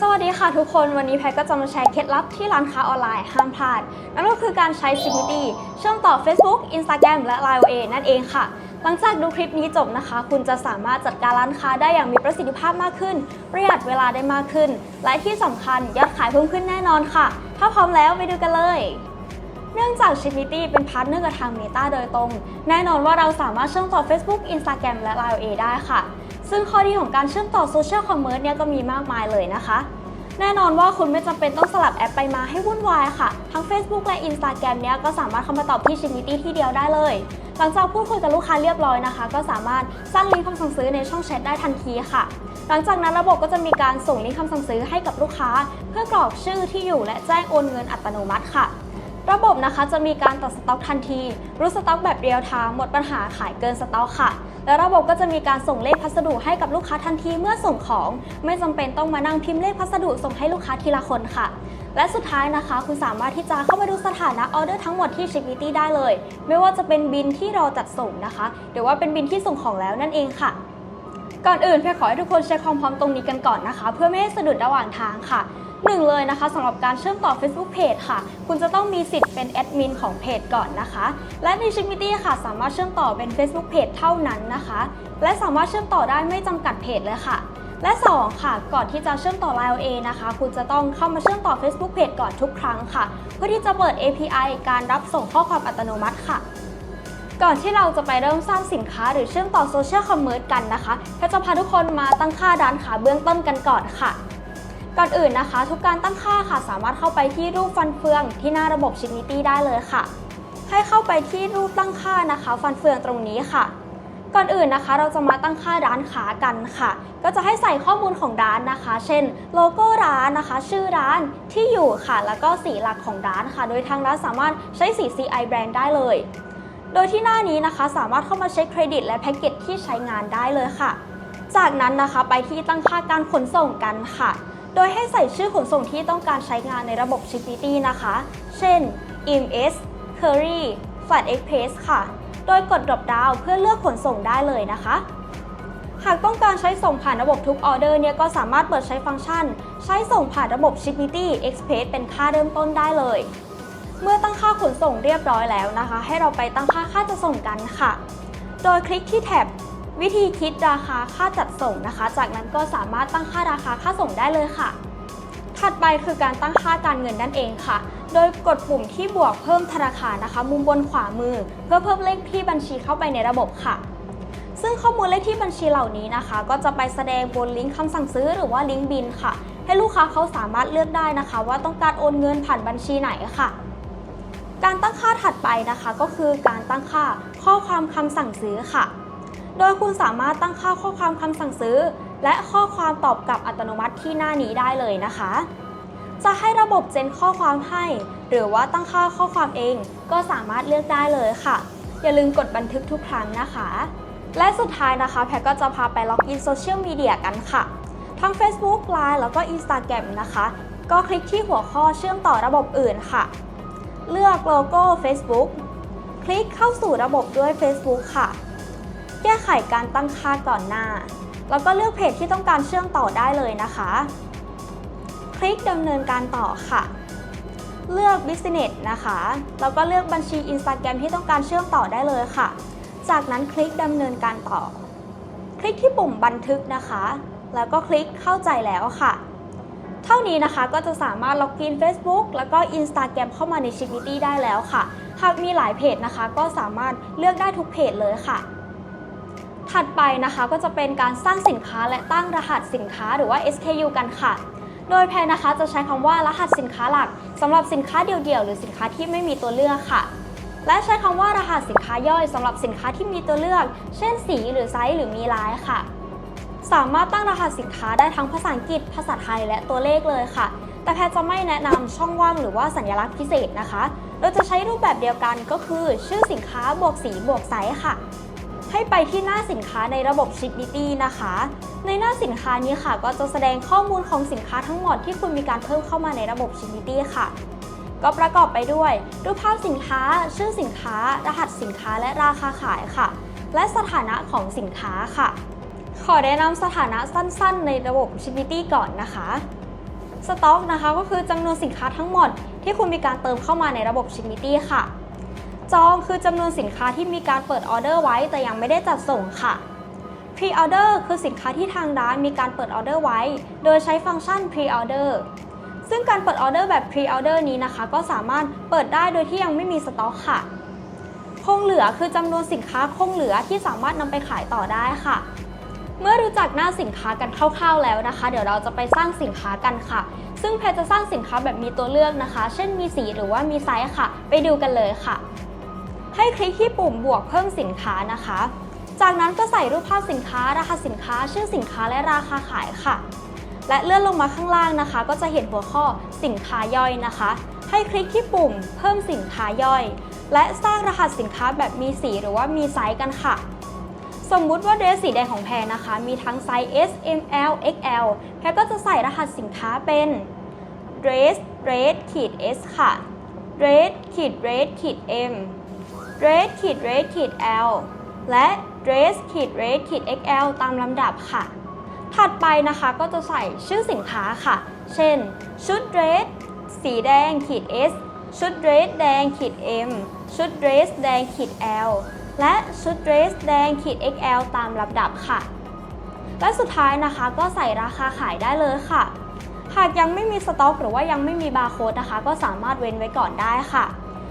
สวัสดีค่ะทุกคนวันนี้แพทก็จะมาแชร์เคล็ดลับที่ร้านค้าออนไลน์ห้ามพลาด นั่นก็คือการใช้ Security เชื่อมต่อ Facebook Instagram และ Line OA นั่นเองค่ะ หลังจากดูคลิปนี้จบนะคะ คุณจะสามารถจัดการร้านค้าได้อย่างมีประสิทธิภาพมากขึ้น ประหยัดเวลาได้มากขึ้น และที่สำคัญยอดขายเพิ่มขึ้นแน่นอนค่ะ ถ้าพร้อมแล้วไปดูกันเลยเนื่องจาก Shifty เป็นพาร์ทเนอร์กับทาง Meta โดยตรง แน่นอนว่าเราสามารถเชื่อมต่อ Facebook Instagram และ Line OA ได้ค่ะ ซึ่งข้อดีของการเชื่อมต่อโซเชียลคอมเมอร์สเนี่ยก็มีมากมายเลยนะคะ แน่นอนว่าคุณไม่จำเป็นต้องสลับแอปไปมาให้วุ่นวายค่ะ ทั้ง Facebook และ Instagram เนี้ยก็สามารถเข้ามาตอบที่ Shifty ที่เดียวได้เลย หลังจากพูดคุยกับลูกค้าเรียบร้อยนะคะ ก็สามารถสร้างลิงก์คำสั่งซื้อในช่องแชทได้ทันทีค่ะ หลังจากนั้นระบบก็จะมีการส่งลิงก์คำสั่งซื้อให้กับลูกค้า เพื่อกรอกชื่อที่อยู่และแจ้งโอนเงินอัตโนมัติค่ะ ระบบนะคะจะมีการตัดสต็อกทันที รู้สต็อกแบบเรียลไทม์หมดปัญหาขายเกินสต็อกค่ะ และระบบก็จะมีการส่งเลขพัสดุให้กับลูกค้าทันทีเมื่อส่งของ ไม่จำเป็นต้องมานั่งพิมพ์เลขพัสดุส่งให้ลูกค้าทีละคนค่ะ และสุดท้ายนะคะ คุณสามารถที่จะเข้ามาดูสถานะออเดอร์ทั้งหมดที่ Shipity ได้เลย ไม่ว่าจะเป็นบินที่รอจัดส่งนะคะ หรือว่าเป็นบินที่ส่งของแล้วนั่นเองค่ะ ก่อนอื่นเพียขอให้ทุกคนเช็คความพร้อมตรงนี้กันก่อนนะคะ เพื่อไม่ให้สะดุดระหว่างทางค่ะ หนึ่งเลยนะคะสำหรับการเชื่อมต่อ Facebook Page ค่ะ คุณจะต้องมีสิทธิ์เป็นแอดมินของเพจก่อนนะคะ และใน s h i p i t y ค่ะ สามารถเชื่อมต่อเป็น Facebook Page เท่านั้นนะคะ และสามารถเชื่อมต่อได้ไม่จำกัดเพจเลยค่ะและ 2 ค่ะ ก่อนที่จะเชื่อมต่อ Line OA นะคะ คุณจะต้องเข้ามาเชื่อมต่อ Facebook Page ก่อนทุกครั้งค่ะ เพื่อที่จะเปิด API การรับส่งข้อความอัตโนมัติค่ะ ก่อนที่เราจะไปเริ่มสร้างสินค้าหรือเชื่อมต่อโซเชียลคอมเมอร์สกันนะคะแพทจะพาทุกคนมาตั้งค่าร้านค้าเบื้องต้นกันก่อนค่ะ ก่อนอื่นนะคะ ทุกการตั้งค่าค่ะ สามารถเข้าไปที่รูปฟันเฟืองที่หน้าระบบ Shipity ได้เลยค่ะ ให้เข้าไปที่รูปตั้งค่านะคะ ฟันเฟืองตรงนี้ค่ะ ก่อนอื่นนะคะ เราจะมาตั้งค่าร้านค้ากันค่ะ ก็จะให้ใส่ข้อมูลของร้านนะคะ เช่น โลโก้ร้านนะคะ ชื่อร้านที่อยู่ค่ะ แล้วก็สีหลักของร้านค่ะ โดยทางร้านสามารถใช้สี CI brand ได้เลย โดยที่หน้านี้นะคะ สามารถเข้ามาเช็คเครดิต และแพ็กเกจที่ใช้งานได้เลยค่ะ จากนั้นนะคะไปที่ตั้งค่าการขนส่งกันค่ะ โดยให้ใส่ชื่อขนส่งที่ต้องการใช้งานในระบบ Shipity นะคะ เช่น EMS Curry Flat Express ค่ะ โดยกด drop down เพื่อเลือกขนส่งได้เลยนะคะ หากต้องการใช้ส่งผ่านระบบทุกออเดอร์เนี่ยก็สามารถเปิดใช้ฟังก์ชัน ใช้ส่งผ่านระบบ Shipity Express เป็นค่าเริ่มต้นได้เลย เมื่อตั้งค่าขนส่งเรียบร้อยแล้วนะคะ ให้เราไปตั้งค่าค่าจะส่งกันค่ะ โดยคลิกที่แท็บ วิธีคิดราคาค่าจัดส่งนะคะ จากนั้นก็สามารถตั้งค่าราคาค่าส่งได้เลยค่ะ ถัดไปคือการตั้งค่าการเงินนั่นเองค่ะ โดยกดปุ่มที่บวกเพิ่มธนาคารนะคะ มุมบนขวามือ เพื่อเพิ่มเลขที่บัญชีเข้าไปในระบบค่ะ ซึ่งข้อมูลเลขที่บัญชีเหล่านี้นะคะ ก็จะไปแสดงบนลิงก์คำสั่งซื้อหรือว่าลิงก์บินค่ะ ให้ลูกค้าเขาสามารถเลือกได้นะคะ ว่าต้องการโอนเงินผ่านบัญชีไหนค่ะการตั้งค่าถัดไปนะคะก็คือการตั้งค่าข้อความคำสั่งซื้อค่ะ โดยคุณสามารถตั้งค่าข้อความคำสั่งซื้อ และข้อความตอบกลับอัตโนมัติที่หน้านี้ได้เลยนะคะ จะให้ระบบเจนข้อความให้ หรือว่าตั้งค่าข้อความเองก็สามารถเลือกได้เลยค่ะ อย่าลืมกดบันทึกทุกครั้งนะคะ และสุดท้ายนะคะแพทก็จะพาไปล็อกอินโซเชียลมีเดียกันค่ะ ทั้ง Facebook Line แล้วก็ Instagram นะคะ ก็คลิกที่หัวข้อเชื่อมต่อระบบอื่นค่ะ เลือกโลโก้ Facebook คลิกเข้าสู่ระบบด้วย Facebook ค่ะ แก้ไขการตั้งค่าก่อนหน้า แล้วก็เลือกเพจที่ต้องการเชื่อมต่อได้เลยนะคะ คลิกดำเนินการต่อค่ะ เลือก Business นะคะ แล้วก็เลือกบัญชี Instagram ที่ต้องการเชื่อมต่อได้เลยค่ะ จากนั้นคลิกดำเนินการต่อ คลิกที่ปุ่มบันทึกนะคะ แล้วก็คลิกเข้าใจแล้วค่ะเท่านี้นะคะก็จะสามารถล็อกอิน Facebook แล้วก็ Instagram เข้ามาใน Shipity ได้แล้วค่ะ หากมีหลายเพจนะคะ ก็สามารถเลือกได้ทุกเพจเลยค่ะ ถัดไปนะคะก็จะเป็นการสร้างสินค้าและตั้งรหัสสินค้าหรือว่า SKU กันค่ะ โดยแพนนะคะจะใช้คำว่ารหัสสินค้าหลักสำหรับสินค้าเดี่ยวๆ หรือสินค้าที่ไม่มีตัวเลือกค่ะ และใช้คำว่ารหัสสินค้าย่อยสำหรับสินค้าที่มีตัวเลือก เช่นสีหรือไซส์หรือมีลายค่ะ สามารถตั้งรหัสสินค้าได้ทั้งภาษาอังกฤษ ภาษาไทยและตัวเลขเลยค่ะ แต่แพทจะไม่แนะนำช่องว่างหรือว่าสัญลักษณ์พิเศษนะคะโดยจะใช้รูปแบบเดียวกันก็คือ ชื่อสินค้าบวกสีบวกไซส์ค่ะ ให้ไปที่หน้าสินค้าในระบบ Shipity นะคะ ในหน้าสินค้านี้ค่ะ ก็จะแสดงข้อมูลของสินค้าทั้งหมดที่คุณมีการเพิ่มเข้ามาในระบบ Shipity ค่ะ ก็ประกอบไปด้วย รูปภาพสินค้า ชื่อสินค้า รหัสสินค้าและราคาขายค่ะ และสถานะของสินค้าค่ะ ขอแนะนำสถานะสั้นๆ ในระบบ Shipity ก่อนนะคะสต็อกนะคะก็คือจำนวนสินค้าทั้งหมดที่คุณมีการเติมเข้ามาในระบบ Shipity ค่ะ จองคือจำนวนสินค้าที่มีการเปิดออเดอร์ไว้แต่ยังไม่ได้จัดส่งค่ะ Pre-order คือสินค้าที่ทางร้านมีการเปิดออเดอร์ไว้ โดยใช้ฟังก์ชัน Pre-order ซึ่งการเปิดออเดอร์แบบ Pre-order นี้นะคะ ก็สามารถเปิดได้โดยที่ยังไม่มีสต็อกค่ะ คงเหลือคือจำนวนสินค้าคงเหลือที่สามารถนำไปขายต่อได้ค่ะ เมื่อรู้จักหน้าสินค้ากันคร่าวๆแล้วนะคะ เดี๋ยวเราจะไปสร้างสินค้ากันค่ะ ซึ่งแพรจะสร้างสินค้าแบบมีตัวเลือกนะคะ เช่นมีสีหรือว่ามีไซส์ค่ะ ไปดูกันเลยค่ะ ให้คลิกที่ปุ่มบวกเพิ่มสินค้านะคะ จากนั้นก็ใส่รูปภาพสินค้า ราคาสินค้า ชื่อสินค้าและราคาขายค่ะ และเลื่อนลงมาข้างล่างนะคะ ก็จะเห็นหัวข้อสินค้าย่อยนะคะ ให้คลิกที่ปุ่มเพิ่มสินค้าย่อย และสร้างรหัสสินค้าแบบมีสีหรือว่ามีไซส์กันค่ะสมมุติว่าเดรสสีแดงของแพรนะคะ มีทั้งไซส์ S M L XL แพรก็จะใส่รหัสสินค้าเป็น dress red ขีด S ค่ะ red ขีด red ขีด M dress ขีด red ขีด L และ dress ขีด red ขีด XL ตามลำดับค่ะ ถัดไปนะคะก็จะใส่ชื่อสินค้าค่ะ เช่น ชุดเดรสสีแดงขีด S ชุดเดรสแดงขีด M ชุดเดรสแดงขีด L และชุดเดรสแดงขีด XL ตามลำดับค่ะ และสุดท้ายนะคะก็ใส่ราคาขายได้เลยค่ะหากยังไม่มีสต็อกหรือว่ายังไม่มีบาร์โค้ดนะคะ ก็สามารถเว้นไว้ก่อนได้ค่ะ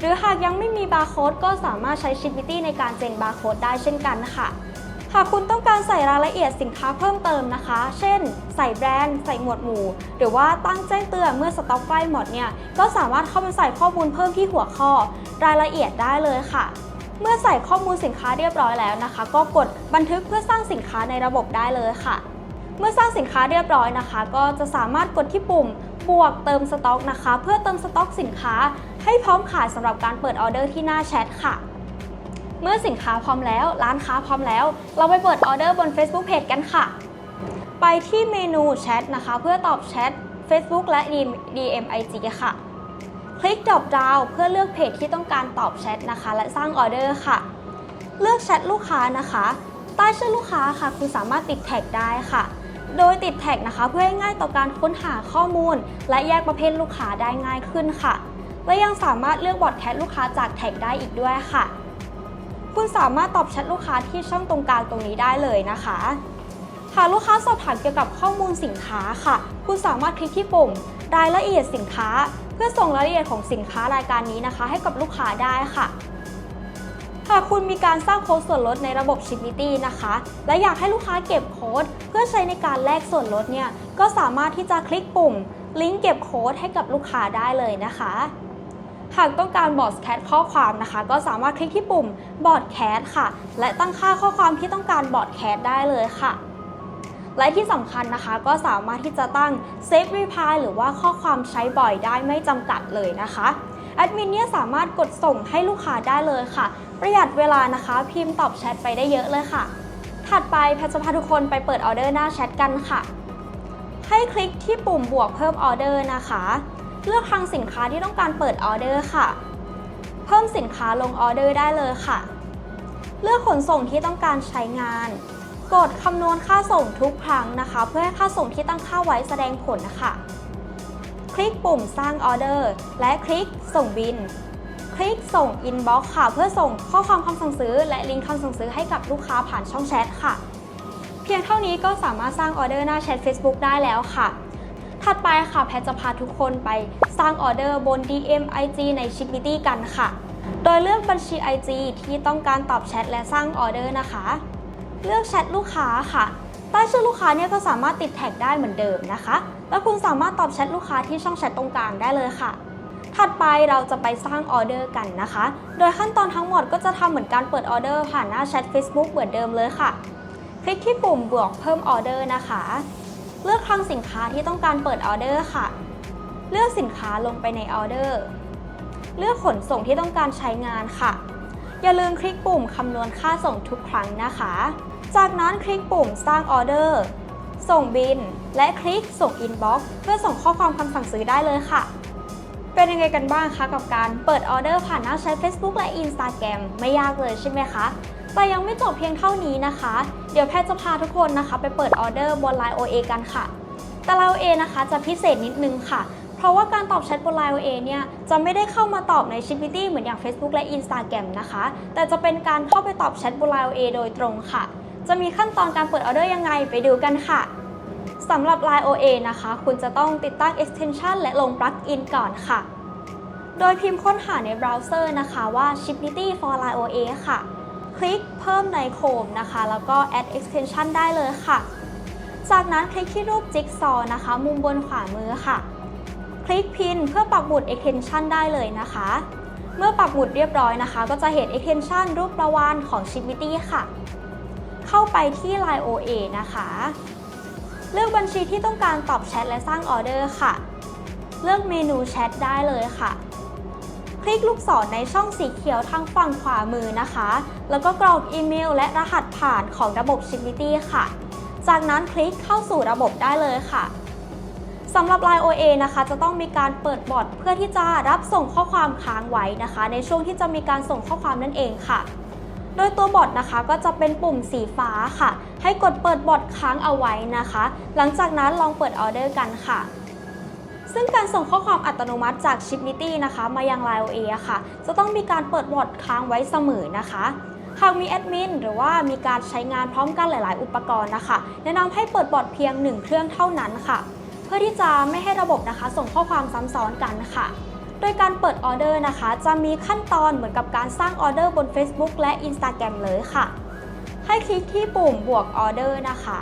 หรือหากยังไม่มีบาร์โค้ดก็สามารถใช้ชิป i ตี้ในการเจนบาร์โค้ดได้เช่นกันค่ะหากคุณต้องการใส่รายละเอียดสินค้าเพิ่มเติมนะคะ เช่น ใส่แบรนด์ ใส่หมวดหมู่ หรือว่าตั้งแจ้งเตือนเมื่อสต็อกใกล้หมดเนี่ย ก็สามารถเข้าไปใส่ข้อมูลเพิ่มที่หัวข้อ รายละเอียดได้เลยค่ะ เมื่อใส่ข้อมูลสินค้าเรียบร้อยแล้วนะคะ ก็กดบันทึกเพื่อสร้างสินค้าในระบบได้เลยค่ะ เมื่อสร้างสินค้าเรียบร้อยนะคะ ก็จะสามารถกดที่ปุ่ม บวกเติมสต็อกนะคะ เพื่อเติมสต็อกสินค้าให้พร้อมขายสำหรับการเปิดออเดอร์ที่หน้าแชทค่ะ เมื่อสินค้าพร้อมแล้ว ร้านค้าพร้อมแล้ว เราไปเปิดออเดอร์บน Facebook Page กันค่ะ ไปที่เมนูแชทนะคะ เพื่อตอบแชท Facebook และ DM IG ค่ะ คลิก drop down เพื่อเลือกเพจที่ต้องการตอบแชทนะคะ และสร้างออเดอร์ค่ะ เลือกแชทลูกค้านะคะ ใต้ชื่อลูกค้าค่ะ คุณสามารถติดแท็กได้ค่ะ โดยติดแท็กนะคะ เพื่อให้ง่ายต่อการค้นหาข้อมูล และแยกประเภทลูกค้าได้ง่ายขึ้นค่ะ และยังสามารถเลือกบอทแคทลูกค้าจากแท็กได้อีกด้วยค่ะ คุณสามารถตอบแชทลูกค้าที่ช่องตรงกลางตรงนี้ได้เลยนะคะหากลูกค้าสอบถามเกี่ยวกับข้อมูลสินค้าค่ะ คุณสามารถคลิกที่ปุ่มรายละเอียดสินค้า เพื่อส่งรายละเอียดของสินค้ารายการนี้นะคะ ให้กับลูกค้าได้ค่ะ หากคุณมีการสร้างโค้ดส่วนลดในระบบ Shippity นะคะ และอยากให้ลูกค้าเก็บโค้ด เพื่อใช้ในการแลกส่วนลดเนี่ย ก็สามารถที่จะคลิกปุ่ม ลิงก์เก็บโค้ดให้กับลูกค้าได้เลยนะคะ หากต้องการบอร์ดแคสข้อความนะคะ ก็สามารถคลิกที่ปุ่มบอร์ดแคสค่ะ และตั้งค่าข้อความที่ต้องการบอร์ดแคสได้เลยค่ะและที่สำคัญนะคะก็สามารถที่จะตั้ง Save Reply หรือว่าข้อความใช้บ่อยได้ไม่จำกัดเลยนะคะ แอดมินเนี่ยสามารถกดส่งให้ลูกค้าได้เลยค่ะ ประหยัดเวลานะคะ พิมพ์ตอบแชทไปได้เยอะเลยค่ะ ถัดไปแพทย์จะพาทุกคนไปเปิดออเดอร์หน้าแชทกันค่ะ ให้คลิกที่ปุ่มบวกเพิ่มออเดอร์นะคะ เลือกทางสินค้าที่ต้องการเปิดออเดอร์ค่ะ เพิ่มสินค้าลงออเดอร์ได้เลยค่ะ เลือกขนส่งที่ต้องการใช้งาน กดคำนวณค่าส่งทุกครั้งนะคะ เพื่อให้ค่าส่งที่ตั้งค่าไว้แสดงผลนะคะ คลิกปุ่มสร้างออเดอร์ และคลิกส่งบิน คลิกส่ง Inbox ค่ะ เพื่อส่งข้อความคำสั่งซื้อ และลิงก์คำสั่งซื้อให้กับลูกค้าผ่านช่องแชทค่ะ เพียงเท่านี้ก็สามารถสร้างออเดอร์หน้าแชท Facebook ได้แล้วค่ะถัดไปค่ะแพทจะพาทุกคนไปสร้างออเดอร์บน DM IG ใน Shippity กันค่ะ โดยเลือกบัญชี IG ที่ต้องการตอบแชทและสร้างออเดอร์นะคะ เลือกแชทลูกค้าค่ะ ใต้ชื่อลูกค้าเนี่ยก็สามารถติดแท็กได้เหมือนเดิมนะคะ แล้วคุณสามารถตอบแชทลูกค้าที่ช่องแชทตรงกลางได้เลยค่ะ ถัดไปเราจะไปสร้างออเดอร์กันนะคะ โดยขั้นตอนทั้งหมดก็จะทำเหมือนการเปิดออเดอร์ผ่านหน้าแชท Facebook เหมือนเดิมเลยค่ะ คลิกที่ปุ่มบวกเพิ่มออเดอร์นะคะ เลือกคลังสินค้าที่ต้องการเปิดออเดอร์ค่ะ เลือกสินค้าลงไปในออเดอร์ เลือกขนส่งที่ต้องการใช้งานค่ะ อย่าลืมคลิกปุ่มคำนวณค่าส่งทุกครั้งนะคะ จากนั้นคลิกปุ่มสร้างออเดอร์ ส่งบิน และคลิกส่งอินบ็อกซ์เพื่อส่งข้อความคำสั่งซื้อได้เลยค่ะ เป็นยังไงกันบ้างคะกับการเปิดออเดอร์ผ่านหน้าแชท Facebook และ Instagram ไม่ยากเลยใช่ไหมคะแต่ยังไม่จบเพียงเท่านี้นะคะ เดี๋ยวแพทย์จะพาทุกคนนะคะ ไปเปิดออเดอร์บน Line OA กันค่ะ แต่ Line OA นะคะจะพิเศษนิดนึงค่ะ เพราะว่าการตอบแชทบน Line OA เนี่ยจะไม่ได้เข้ามาตอบใน Chippity เหมือนอย่าง Facebook และ Instagram นะคะ แต่จะเป็นการเข้าไปตอบแชทบน Line OA โดยตรงค่ะ จะมีขั้นตอนการเปิดออเดอร์ยังไงไปดูกันค่ะสำหรับ Line OA นะคะ คุณจะต้องติดตั้ง extension และลง plugin ก่อนค่ะ โดยพิมพ์ค้นหาในเบราว์เซอร์นะคะว่า Chippity for Line OA ค่ะ คลิกเพิ่มใน Chrome นะคะ แล้วก็ add extension ได้เลยค่ะ จากนั้นคลิกที่รูปจิ๊กซอนะคะ มุมบนขวามือค่ะ คลิกพินเพื่อปักหมุด extension ได้เลยนะคะ เมื่อปักหมุดเรียบร้อยนะคะ ก็จะเห็น extension รูปประวานของ Chippity ค่ะ เข้าไปที่ Line OA นะคะ เลือกบัญชีที่ต้องการตอบแชทและสร้างออเดอร์ค่ะ เลือกเมนูแชทได้เลยค่ะ คลิกลูกศรในช่องสีเขียวทางฝั่งขวามือนะคะ แล้วก็กรอกอีเมลและรหัสผ่านของระบบ Chippity ค่ะ จากนั้นคลิกเข้าสู่ระบบได้เลยค่ะสำหรับ Line OA นะคะ จะต้องมีการเปิดบอทเพื่อที่จะรับส่งข้อความค้างไว้นะคะ ในช่วงที่จะมีการส่งข้อความนั่นเองค่ะ โดยตัวบอทนะคะก็จะเป็นปุ่มสีฟ้าค่ะ ให้กดเปิดบอทค้างเอาไว้นะคะ หลังจากนั้นลองเปิดออเดอร์กันค่ะ ซึ่งการส่งข้อความอัตโนมัติจาก Chippity นะคะ มายัง Line OA อค่ะ จะต้องมีการเปิดบอทค้างไว้เสมอนะคะหากมีแอดมินหรือว่ามีการใช้งานพร้อมกันหลาย ๆ อุปกรณ์นะคะ แนะนำให้เปิดบอทเพียง 1 เครื่องเท่านั้นค่ะ เพื่อที่จะไม่ให้ระบบนะคะ ส่งข้อความซ้ำซ้อนกันค่ะ โดยการเปิดออเดอร์นะคะ จะมีขั้นตอนเหมือนกับการสร้างออเดอร์บน Facebook และ Instagram เลยค่ะ ให้คลิกที่ปุ่มบวกออเดอร์นะคะ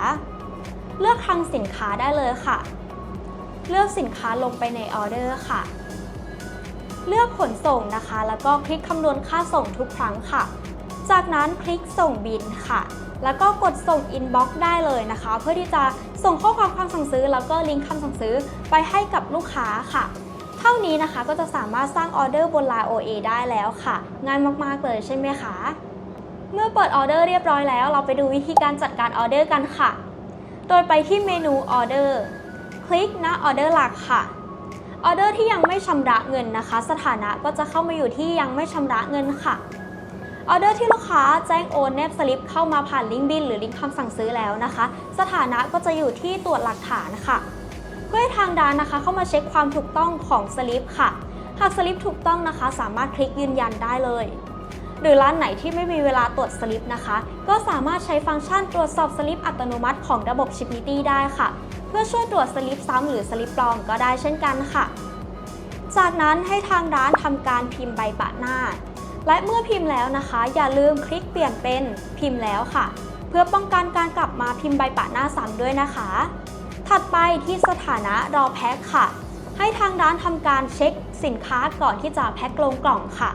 เลือกคลังสินค้าได้เลยค่ะ เลือกสินค้าลงไปในออเดอร์ค่ะ เลือกขนส่งนะคะ แล้วก็คลิกคำนวณค่าส่งทุกครั้งค่ะ จากนั้นคลิกส่งบินค่ะแล้วก็กดส่งอินบ็อกซ์ได้เลยนะคะ เพื่อที่จะส่งข้อความคำสั่งซื้อ แล้วก็ลิงก์คำสั่งซื้อไปให้กับลูกค้าค่ะ ท่านี้นะคะก็จะสามารถสร้างออเดอร์บน Line OA ได้แล้วค่ะ ง่ายมากๆเลยใช่ไหมคะ เมื่อเปิดออเดอร์เรียบร้อยแล้ว เราไปดูวิธีการจัดการออเดอร์กันค่ะ โดยไปที่เมนูออเดอร์คลิกณออเดอร์หลักค่ะออเดอร์ที่ยังไม่ชำระเงินนะคะ สถานะก็จะเข้ามาอยู่ที่ยังไม่ชำระเงินค่ะออเดอร์ที่ลูกค้าแจ้งโอนแนบสลิปเข้ามาผ่านลิงก์บินหรือลิงก์คำสั่งซื้อแล้วนะคะ สถานะก็จะอยู่ที่ตรวจหลักฐานค่ะ เพื่อให้ทางร้านนะคะเข้ามาเช็คความถูกต้องของสลิปค่ะ หากสลิปถูกต้องนะคะ สามารถคลิกยืนยันได้เลย หรือร้านไหนที่ไม่มีเวลาตรวจสลิปนะคะ ก็สามารถใช้ฟังก์ชันตรวจสอบสลิปอัตโนมัติของระบบ Chippity ได้ค่ะ เพื่อช่วยตรวจสลิปซ้ำหรือสลิปปลอมก็ได้เช่นกันค่ะ จากนั้นให้ทางร้านทำการพิมพ์ใบปะหน้า และเมื่อพิมพ์แล้วนะคะ อย่าลืมคลิกเปลี่ยนเป็นพิมพ์แล้วค่ะ เพื่อป้องกันการกลับมาพิมพ์ใบปะหน้าซ้ำด้วยนะคะ ถัดไปที่สถานะรอแพ็คค่ะ ให้ทางร้านทำการเช็คสินค้าก่อนที่จะแพ็คลงกล่องค่ะ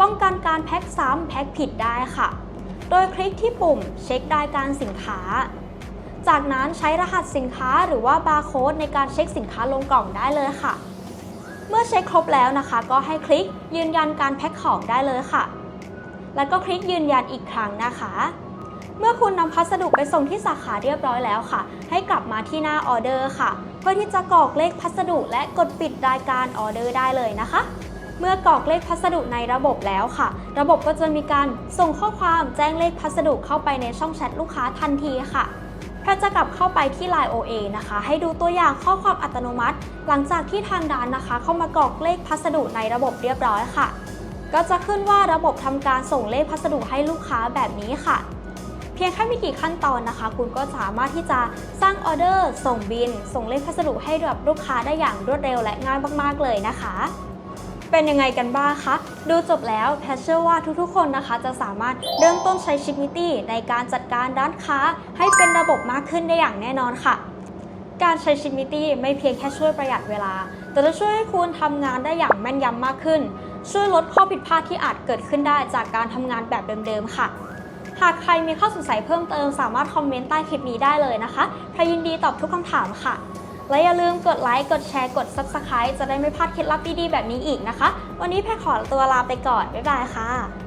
ป้องกันการแพ็คซ้ำแพ็คผิดได้ค่ะ โดยคลิกที่ปุ่มเช็ครายการสินค้า จากนั้นใช้รหัสสินค้าหรือว่าบาร์โค้ดในการเช็คสินค้าลงกล่องได้เลยค่ะ เมื่อเช็คครบแล้วนะคะ ก็ให้คลิกยืนยันการแพ็คของได้เลยค่ะ แล้วก็คลิกยืนยันอีกครั้งนะคะ เมื่อคุณนำพัสดุไปส่งที่สาขาเรียบร้อยแล้วค่ะ ให้กลับมาที่หน้าออเดอร์ค่ะ เพื่อที่จะกรอกเลขพัสดุและกดปิดรายการออเดอร์ได้เลยนะคะ เมื่อกรอกเลขพัสดุในระบบแล้วค่ะ ระบบก็จะมีการส่งข้อความแจ้งเลขพัสดุเข้าไปในช่องแชทลูกค้าทันทีค่ะแพทย์จะกลับเข้าไปที่ Line OA นะคะ ให้ดูตัวอย่างข้อความอัตโนมัติ หลังจากที่ทางร้านนะคะ เข้ามากรอกเลขพัสดุในระบบเรียบร้อยค่ะ ก็จะขึ้นว่าระบบทำการส่งเลขพัสดุให้ลูกค้าแบบนี้ค่ะ เพียงแค่ไม่กี่ขั้นตอนนะคะ คุณก็สามารถที่จะสร้างออเดอร์ ส่งบิน ส่งเลขพัสดุให้กับลูกค้าได้อย่างรวดเร็วและง่ายมากๆเลยนะคะเป็นยังไงกันบ้างคะ ดูจบแล้วแพทเชื่อว่าทุกๆ คนนะคะ จะสามารถเริ่มต้นใช้ Chippity ในการจัดการร้านค้า ให้เป็นระบบมากขึ้นได้อย่างแน่นอนค่ะ การใช้ Chippity ไม่เพียงแค่ช่วยประหยัดเวลา แต่จะช่วยให้คุณทำงานได้อย่างแม่นยำมากขึ้น ช่วยลดข้อผิดพลาดที่อาจเกิดขึ้นได้จากการทำงานแบบเดิมๆ ค่ะ หากใครมีข้อสงสัยเพิ่มเติมสามารถคอมเมนต์ใต้คลิปนี้ได้เลยนะคะพรยินดีตอบทุกคำถามค่ะ และอย่าลืมกดไลค์ กดแชร์ กด Subscribe จะได้ไม่พลาดเคล็ดลับดีๆแบบนี้อีกนะคะ วันนี้แพรขอตัวลาไปก่อน บ๊ายบายค่ะ